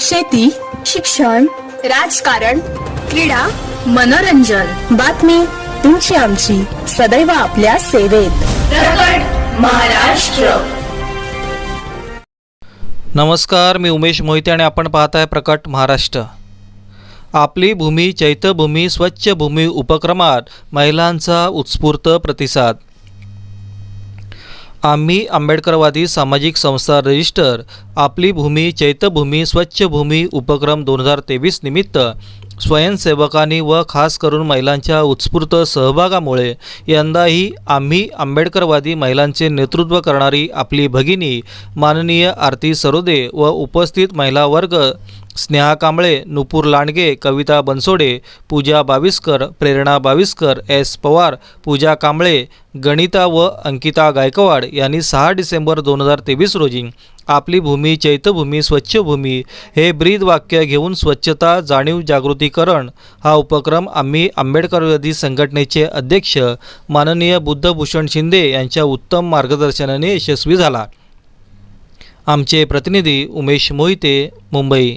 शेती शिक्षण राजकारण क्रीडा मनोरंजन. बातमी तुमची आमची. सदैव आपल्या सेवेत. प्रकट महाराष्ट्र. नमस्कार मी उमेश मोहिते आणि आपण पाहत आहे प्रकट महाराष्ट्र. आपली भूमी चैत्यभूमी स्वच्छ भूमी उपक्रमात महिलांचा उत्स्फूर्त प्रतिसाद. आम्ही आंबेडकरवादी सामाजिक संस्था रजिस्टर आपली भूमी चैत्यभूमी स्वच्छ भूमी उपक्रम दोन हजार तेवीस निमित्त स्वयंसेवकांनी व खास करून महिलांच्या उत्स्फूर्त सहभागामुळे यंदाही आम्ही आंबेडकरवादी महिलांचे नेतृत्व करणारी आपली भगिनी माननीय आरती सरोदे व उपस्थित महिला वर्ग स्नेहा कांबळे नुपूर लांडगे कविता बनसोडे पूजा बाविस्कर प्रेरणा बाविस्कर एस पवार पूजा कांबळे गणिता व अंकिता गायकवाड यांनी सहा डिसेंबर दोन हजार तेवीस रोजी आपली भूमी चैत्यभूमी स्वच्छ भूमी हे ब्रीद वाक्य घेऊन स्वच्छता जाणीव जागृतीकरण हा उपक्रम आम्ही आंबेडकरवादी संघटनेचे अध्यक्ष माननीय बुद्धभूषण शिंदे यांच्या उत्तम मार्गदर्शनाने यशस्वी झाला. आमचे प्रतिनिधी उमेश मोहिते मुंबई.